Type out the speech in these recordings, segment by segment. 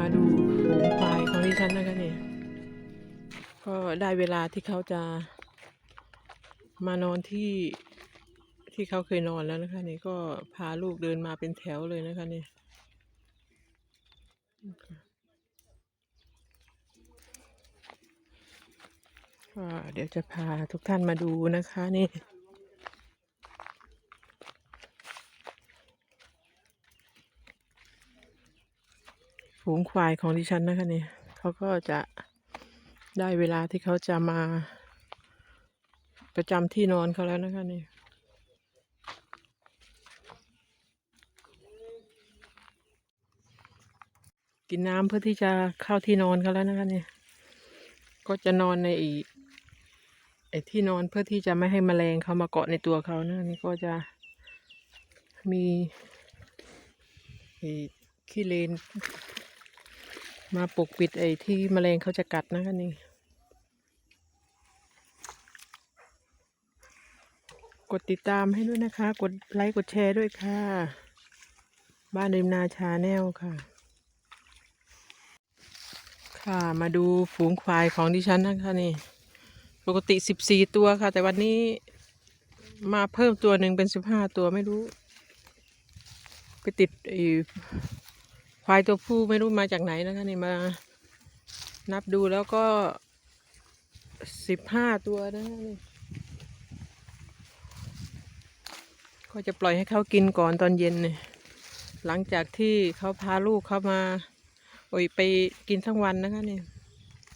มาดูฝูงควายของดิฉันนะคะเนี่ย ก็ได้เวลาที่เขาจะ มานอนที่ที่เขาเคยนอนแล้วนะคะนี่ก็พาลูกเดินมาเป็นแถวเลยนะคะนี่เดี๋ยวจะพาทุกท่านมาดูนะคะนี่ ฝูงควายของดิฉันนะคะเนี่ยเขาก็จะได้เวลาที่เขาจะมา ประจำที่นอนเขาแล้วนะคะนี่กินน้ำเพื่อที่จะเข้าที่นอนเขาแล้วนะคะเนี่ยก็จะนอนในอีไอที่นอนเพื่อที่จะไม่ให้แมลงเขามาเกาะในตัวเขานะนี่ก็จะมีขี้เลน มาปกปิดไอ้ที่แมลงเขาจะกัดนะคะนี่ กดติดตามให้ด้วยนะคะ กดไลค์กดแชร์ด้วยค่ะ บ้านริมนาชาแนลค่ะ ค่ะมาดูฝูงควายของดิฉันนะคะนี่ ปกติสิบสี่ตัวค่ะ แต่วันนี้มาเพิ่มตัวหนึ่งเป็นสิบห้าตัวไม่รู้ ไปติดไอ ควายตัวผู้ไม่รู้มาจากไหนนะคะนี่มา นับดูแล้วก็สิบห้าตัวนะคะนี่ก็จะปล่อยให้เขากินก่อนตอนเย็นเนี่ยหลังจากที่เขาพาลูกเขามาโอ้ยไปกินทั้งวันนะคะนี่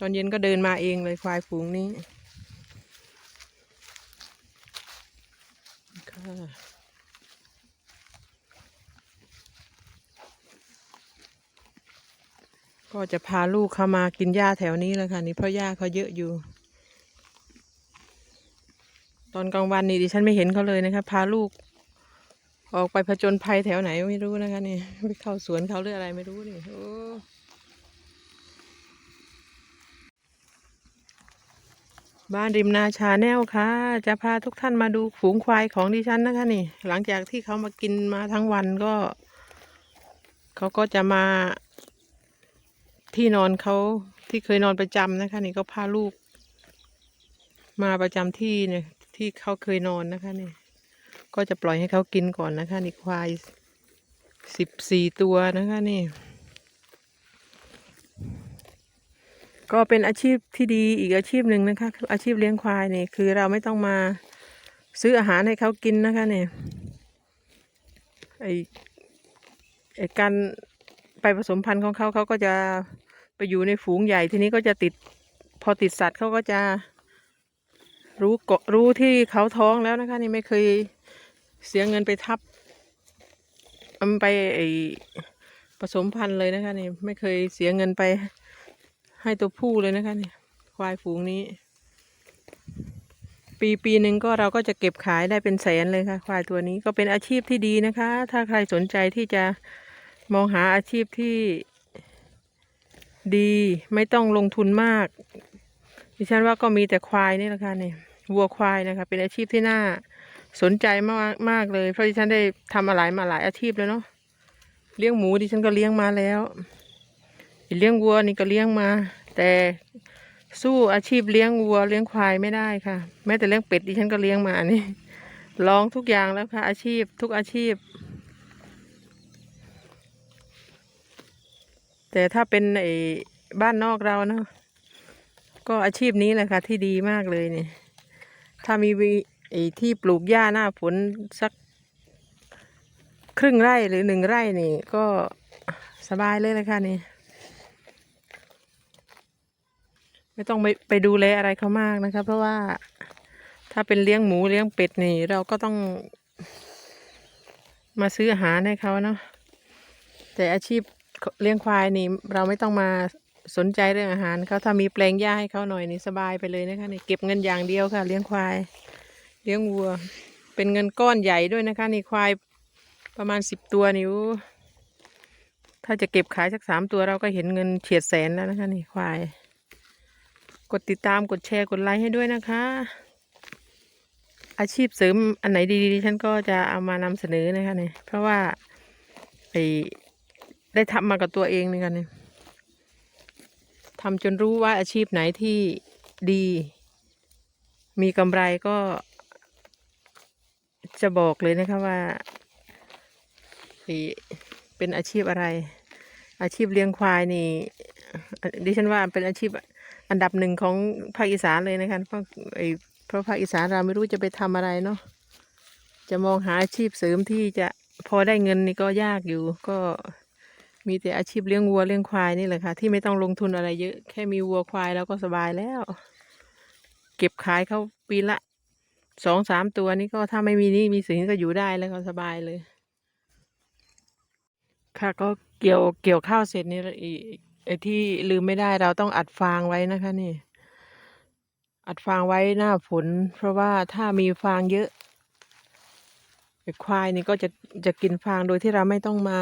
ตอนเย็นก็เดินมาเองเลยควายฝูงนี้ค่ะ ก็จะพาลูกเข้ามากินหญ้าแถวนี้แล้วค่ะ นี่เพราะหญ้าเขาเยอะอยู่ ตอนกลางวันนี่ดิฉันไม่เห็นเขาเลยนะคะพาลูก ออกไปผจญภัยแถวไหนไม่รู้นะคะนี่ไปเข้าสวนเขาหรืออะไรไม่รู้นี่โอ้บ้านริมนาชาแนลค่ะ จะพาทุกท่านมาดูฝูงควายของดิฉันนะคะนี่ หลังจากที่เขามากินมาทั้งวันก็ เขาก็จะมา ที่นอนเขาที่เคยนอนประจำนะคะ นี่ก็พาลูก มาประจำที่เนี่ย ที่เขาเคยนอนนะคะนี่ก็จะปล่อยให้เขากินก่อนนะคะ นี่ควายสิบสี่ตัวนะคะนี่ ก็เป็นอาชีพที่ดีอีกอาชีพหนึ่งนะคะ อาชีพเลี้ยงควายนี่คือเราไม่ต้องมาซื้ออาหารให้เขากินนะคะเนี่ยไอไอการ ไปผสมพันธุ์ของเขาเขาก็จะไปอยู่ในฝูงใหญ่ทีนี้ก็จะติดพอติดสัตว์เขาก็จะรู้เกาะรู้ที่เขาท้องแล้วนะคะ นี่ไม่เคยเสียเงินไปทับมันไปไอผสมพันธุ์เลยนะคะนี่ไม่เคยเสียเงินไปให้ตัวผู้เลยนะคะนี่ควายฝูงนี้ ปีปีหนึ่งก็เราก็จะเก็บขายได้เป็นแสนเลยค่ะ ควายตัวนี้ก็เป็นอาชีพที่ดีนะคะ ถ้าใครสนใจที่จะ มองหาอาชีพที่ดีไม่ต้องลงทุนมาก ดิฉันว่าก็มีแต่ควายนี่แหละค่ะนี่วัวควายนะคะ เป็นอาชีพที่น่าสนใจมากมากเลย เพราะดิฉันได้ทำอะไรมาหลายอาชีพแล้วเนาะเลี้ยงหมูดิฉันก็เลี้ยงมาแล้วเลี้ยงวัวนี่ก็เลี้ยงมา แต่สู้อาชีพเลี้ยงวัวเลี้ยงควายไม่ได้ค่ะ แม้แต่เลี้ยงเป็ดดิฉันก็เลี้ยงมานี่ลองทุกอย่างแล้วค่ะ อาชีพทุกอาชีพ แต่ถ้าเป็นไอ้บ้านนอกเราเนาะก็อาชีพนี้แหละค่ะที่ดีมากเลยเนี่ย ถ้ามีไอ้ที่ปลูกหญ้าหน้าฝนสัก ครึ่งไร่หรือหนึ่งไร่นี่ ก็สบายเลยนะคะนี่ไม่ต้องไปไปดูแลอะไรเขามากนะคะ เพราะว่าถ้าเป็นเลี้ยงหมูเลี้ยงเป็ดนี่ เราก็ต้องมาซื้ออาหารให้เขาเนาะแต่อาชีพ เลี้ยงควายนี่เราไม่ต้องมาสนใจเรื่องอาหารเขาถ้ามีแปลงหญ้าให้เขาหน่อยนี่สบายไปเลยนะคะนี่เก็บเงินอย่างเดียวค่ะ เลี้ยงควาย เลี้ยงวัว เป็นเงินก้อนใหญ่ด้วยนะคะนี่ควายประมาณสิบตัวนี่ถ้าจะเก็บขายสักสามตัวเราก็เห็นเงินเฉียดแสนแล้วนะคะนี่ควาย กดติดตามกดแชร์กดไลค์ให้ด้วยนะคะ อาชีพเสริมอันไหนดีๆดิฉันก็จะเอามานำเสนอนะคะเนี่ยเพราะว่าไอ ได้ทำมากับตัวเองนี่กันเนี่ยทำจนรู้ว่าอาชีพไหนที่ดี มีกำไรก็ จะบอกเลยนะคะว่าเป็นอาชีพอะไร อาชีพเลี้ยงควายนี่ดิฉันว่าเป็นอาชีพอันดับหนึ่งของภาคอีสานเลยนะคะเพราะไอ้เพราะภาคอีสานเราไม่รู้จะไปทำอะไรเนาะจะมองหาอาชีพเสริมที่จะพอได้เงินนี่ก็ยากอยู่ ก็ มีแต่อาชีพเลี้ยงวัวเลี้ยงควายนี่แหละค่ะ ที่ไม่ต้องลงทุนอะไรเยอะ แค่มีวัวควายแล้วก็สบายแล้ว เก็บขายเขาปีละสองสามตัวนี่ก็ถ้าไม่มีนี่มีสินก็อยู่ได้แล้วก็สบายเลย ค่ะก็เกี่ยวเกี่ยวข้าวเสร็จนี่อีไอ้ที่ลืมไม่ได้เราต้องอัดฟางไว้นะคะนี่ อัดฟางไว้หน้าฝนเพราะว่าถ้ามีฟางเยอะ ควายนี่ก็จะจะกินฟางโดยที่เราไม่ต้องมา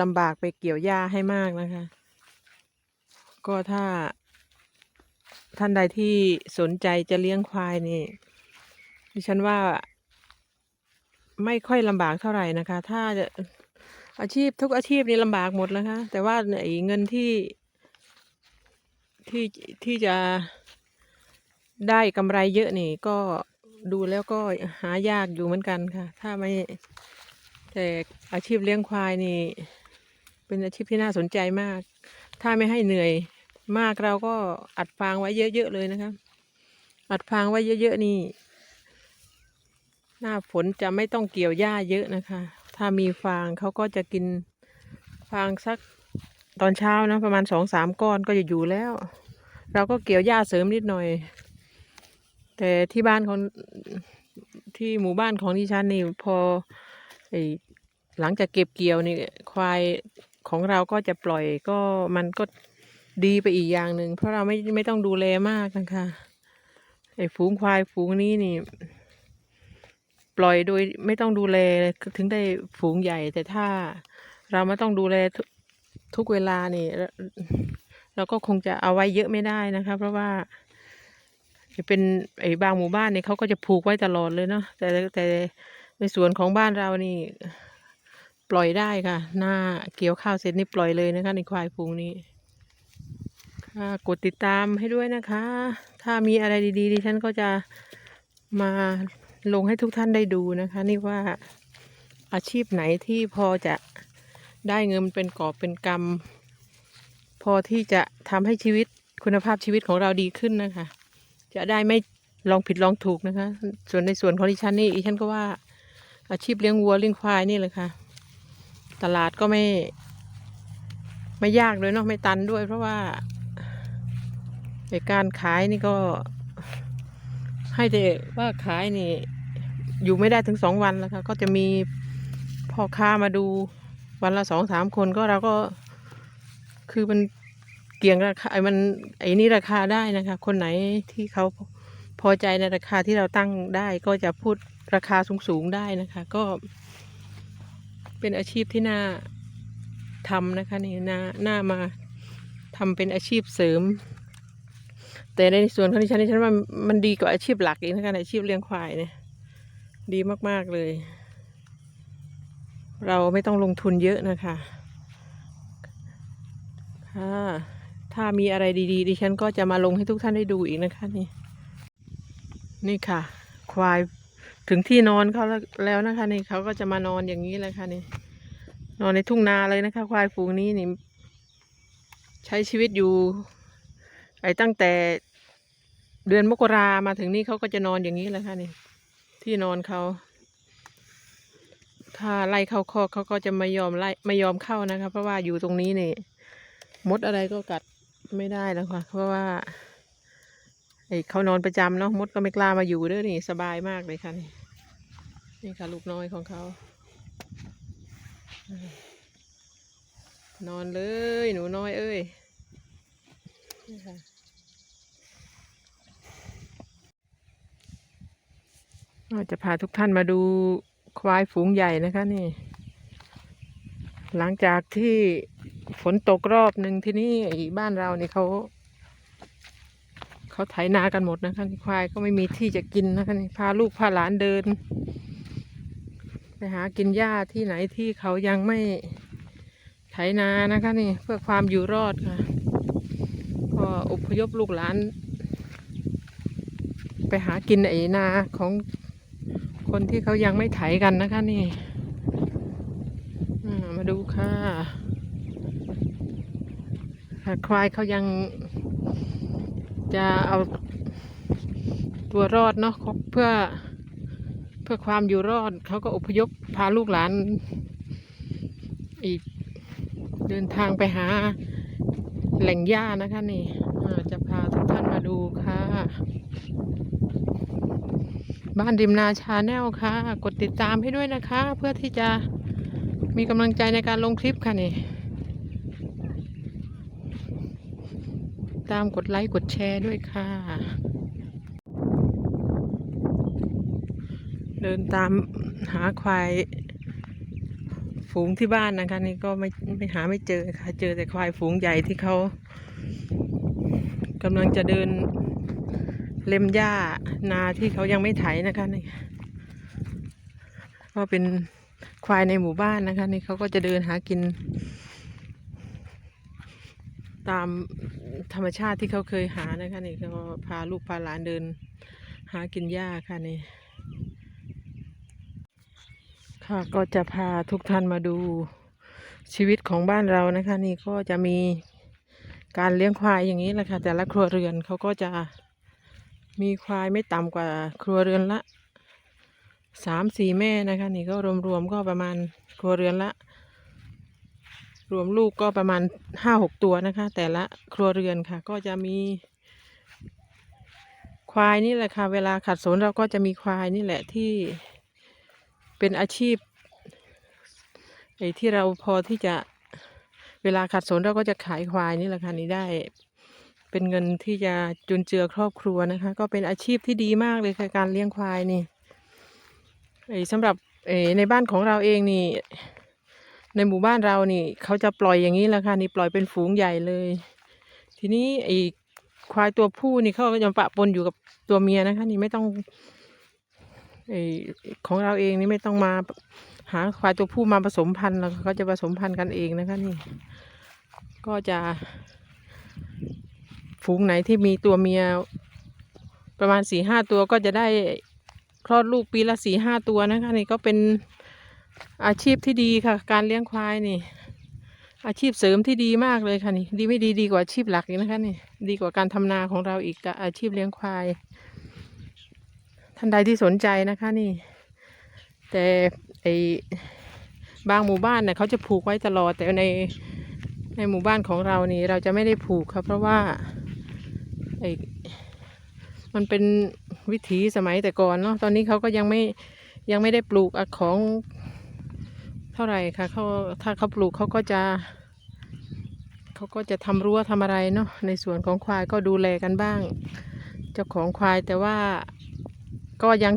ลำบากไปเกี่ยวหญ้าให้มากนะคะ ก็ถ้า ท่านใดที่สนใจจะเลี้ยงควายนี่ดิฉันว่าไม่ค่อยลำบากเท่าไหร่นะคะ ถ้าจะอาชีพทุกอาชีพนี่ลำบากหมดนะคะแต่ว่าไอ้เงินที่ที่ที่จะได้กำไรเยอะนี่ก็ ดูแล้วก็หายากอยู่เหมือนกันค่ะ ถ้าไม่แต่อาชีพเลี้ยงควายนี่ เป็นอาชีพที่น่าสนใจมาก ถ้าไม่ให้เหนื่อยมากเราก็อัดฟางไว้เยอะๆเลยนะคะอัดฟางไว้เยอะๆนี่ หน้าฝนจะไม่ต้องเกี่ยวหญ้าเยอะนะคะ ถ้ามีฟางเขาก็จะกินฟางสักตอนเช้านะประมาณสองสามก้อนก็จะอยู่แล้ว เราก็เกี่ยวหญ้าเสริมนิดหน่อย แต่ที่บ้านของที่หมู่บ้านของดิฉันนี่พอไอหลังจากเก็บเกี่ยวนี่ควายของเราก็จะปล่อยก็มันก็ดีไปอีกอย่างหนึ่งเพราะเราไม่ไม่ต้องดูแลมากนะคะไอ้ฝูงควายฝูงนี้นี่ ปล่อยโดยไม่ต้องดูแลถึงได้ฝูงใหญ่ แต่ถ้าเราไม่ต้องดูแลทุกทุกเวลานี่ เราก็คงจะเอาไว้เยอะไม่ได้นะคะ เพราะว่า เป็นไอ้บางหมู่บ้านเนี่ยเขาก็จะผูกไว้ตลอดเลยเนาะแต่แต่ในสวนของบ้านเรานี่ ปล่อยได้ค่ะ หน้าเกี่ยวข้าวเสร็จนี่ปล่อยเลยนะคะ ในควายฝูงนี้ค่ะกดติดตามให้ด้วยนะคะ ถ้ามีอะไรดีๆดิฉันก็จะมาลงให้ทุกท่านได้ดูนะคะ นี่ว่าอาชีพไหนที่พอจะได้เงินเป็นกอบเป็นกำพอที่จะทำให้ชีวิตคุณภาพชีวิตของเราดีขึ้นนะคะ จะได้ไม่ลองผิดลองถูกนะคะ ส่วนในส่วนของดิฉันนี่ดิฉันก็ว่าอาชีพเลี้ยงวัวเลี้ยงควายนี่เลยค่ะ ตลาดก็ไม่ ไม่ยากเลยเนาะไม่ตันด้วย เพราะว่าในการขายนี่ก็ ให้แต่ว่าขายนี่ อยู่ไม่ได้ถึงสองวันแล้วค่ะก็จะมีพ่อค้ามาดูวันละสองสามคนก็เราก็คือมัน เกี่ยงราคาไอ้มันไอ้นี่ราคาได้นะคะ คนไหนที่เขาพอใจในราคาที่เราตั้งได้ ก็จะพูดราคาสูงๆได้นะคะ ก็เป็นอาชีพที่น่าทำนะคะนี่น่าน่ามาทำเป็นอาชีพเสริม แต่ในส่วนของดิฉันดิฉันว่ามันดีกว่าอาชีพหลักอีกนะคะอาชีพเลี้ยงควายเนี่ยดีมากๆเลย เราไม่ต้องลงทุนเยอะนะคะค่ะ ถ้ามีอะไรดีๆ ดิฉันก็จะมาลงให้ทุกท่านได้ดูอีกนะคะนี่ นี่ค่ะ ควายถึงที่นอนเขาแล้วนะคะนี่เขาก็จะมานอนอย่างนี้เลยค่ะนี่ นอนในทุ่งนาเลยนะคะ ควายฝูงนี้นี่ ใช้ชีวิตอยู่ไอ้ตั้งแต่เดือนมกรามาถึงนี่เขาก็จะนอนอย่างนี้แหละค่ะนี่ ที่นอนเขาถ้าไล่เข้าคอกเขาก็จะไม่ยอมไล่ไม่ยอมเข้านะคะ เพราะว่าอยู่ตรงนี้นี่มดอะไรก็กัด ไม่ได้แล้วค่ะ เพราะว่าไอ้เขานอนประจำเนาะมดก็ไม่กล้ามาอยู่ด้อนี่สบายมากเลยค่ะนี่นี่ค่ะลูกน้อยของเขา นอนเลยหนูน้อยเอ้ยนี่ค่ะเราจะพาทุกท่านมาดูควายฝูงใหญ่นะคะนี่ หลังจากที่ ฝนตกรอบหนึ่งที่นี่ไอ้บ้านเรานี่เขาเขาไถนากันหมดนะคะควายก็ไม่มีที่จะกินนะคะนี่พาลูกพาหลานเดิน ไปหากินหญ้าที่ไหนที่เขายังไม่ไถนานะคะนี่เพื่อความอยู่รอดค่ะก็อพยพลูกหลาน ไปหากินไอ้นาของคนที่เขายังไม่ไถกันนะคะนี่มาดูค่ะ ค่ะควายเขายังจะเอาตัวรอดเนาะเพื่อเพื่อความอยู่รอดเขาก็อพยพพาลูกหลาน อีกเดินทางไปหาแหล่งหญ้านะคะนี่จะพาทุกท่านมาดูค่ะ บ้านริมนาชาแนลค่ะ กดติดตามให้ด้วยนะคะ เพื่อที่จะมีกำลังใจในการลงคลิปค่ะนี่ ตามกดไลค์กดแชร์ด้วยค่ะ เดินตามหาควายฝูงที่บ้านนะคะ นี่ก็ไม่ไม่หาไม่เจอค่ะ เจอแต่ควายฝูงใหญ่ที่เขากำลังจะเดินเล็มหญ้านาที่เขายังไม่ไถนะคะนี่ก็เป็นควายในหมู่บ้านนะคะ นี่เขาก็จะเดินหากิน ตาม ธรรมชาติที่เขาเคยหานะคะนี่ก็พาลูกพาหลานเดิน หากินหญ้าค่ะนี่ค่ะก็จะพาทุกท่านมาดูชีวิตของบ้านเรานะคะ นี่ก็จะมีการเลี้ยงควายอย่างนี้แหละค่ะแต่ละครัวเรือนเขาก็จะมีควายไม่ต่ำกว่าครัวเรือนละสามสี่แม่นะคะ นี่ก็รวมๆก็ประมาณครัวเรือนละ รวมลูกก็ประมาณห้าหกตัวนะคะ แต่ละครัวเรือนค่ะ ก็จะมี ควายนี่แหละค่ะ เวลาขัดสนเราก็จะมีควายนี่แหละที่เป็นอาชีพไอ้ที่เราพอที่จะเวลาขัดสนเราก็จะขายควายนี่แหละค่ะนี่ได้ เป็นเงินที่จะจุนเจือครอบครัวนะคะ ก็เป็นอาชีพที่ดีมากเลยค่ะการเลี้ยงควายนี่ไอ้สำหรับเออในบ้านของเราเองนี่ ในหมู่บ้านเรานี่เขาจะปล่อยอย่างนี้แหละค่ะนี่ปล่อยเป็นฝูงใหญ่เลย ทีนี้ไอ้ควายตัวผู้นี่เขาก็จะปะปนอยู่กับตัวเมียนะคะ นี่ไม่ต้องไอ้ของเราเองนี่ไม่ต้องมาหาควายตัวผู้มาผสมพันธุ์แล้วเขาจะผสมพันธุ์กันเองนะคะนี่ ก็จะ ฝูงไหนที่มีตัวเมียประมาณสี่ห้าตัวก็จะได้คลอดลูกปีละสี่ห้าตัวนะคะ นี่ก็เป็น อาชีพที่ดีค่ะ การเลี้ยงควายนี่ อาชีพเสริมที่ดีมากเลยค่ะนี่ ดีไม่ดีดีกว่าอาชีพหลักอีกนะคะนี่ ดีกว่าการทำนาของเราอีกอาชีพเลี้ยงควาย ท่านใดที่สนใจนะคะนี่ แต่ไอบางหมู่บ้านเนี่ยเขาจะผูกไว้ตลอด แต่ในในหมู่บ้านของเรานี่เราจะไม่ได้ผูกครับเพราะว่าไอมันเป็นวิถีสมัยแต่ก่อนเนาะตอนนี้เขาก็ยังไม่ยังไม่ได้ปลูกอของ ท่าไหร่ค่ะเขาถ้าเขาปลูกเขาก็จะเขาก็จะทำรั้วทำอะไรเนาะในส่วนของควายก็ดูแลกันบ้าง เจ้าของควายแต่ว่าก็ยัง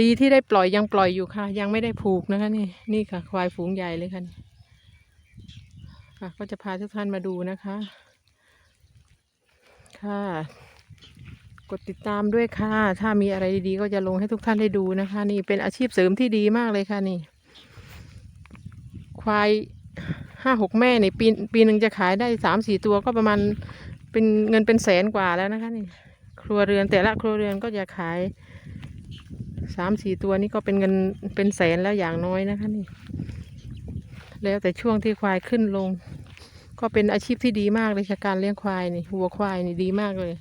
ดีที่ได้ปล่อยยังปล่อยอยู่ค่ะ ยังไม่ได้ผูกนะคะนี่นี่ค่ะ ควายฝูงใหญ่เลยค่ะค่ะก็จะพาทุกท่านมาดูนะคะ ค่ะ กดติดตามด้วยค่ะ ถ้ามีอะไรดีๆ ก็จะลงให้ทุกท่านได้ดูนะคะ นี่เป็นอาชีพเสริมที่ดีมากเลยค่ะนี่ ควายห้าหกแม่นี่ปีปีหนึ่งจะขายได้สามสี่ตัวก็ประมาณเป็นเงินเป็นแสนกว่าแล้วนะคะนี่ ครัวเรือนแต่ละครัวเรือนก็จะขายสามสี่ตัวนี่ก็เป็นเงินเป็นแสนแล้วอย่างน้อยนะคะนี่ แล้วแต่ช่วงที่ควายขึ้นลง ก็เป็นอาชีพที่ดีมากเลยการเลี้ยงควายนี่วัวควายนี่ดีมากเลย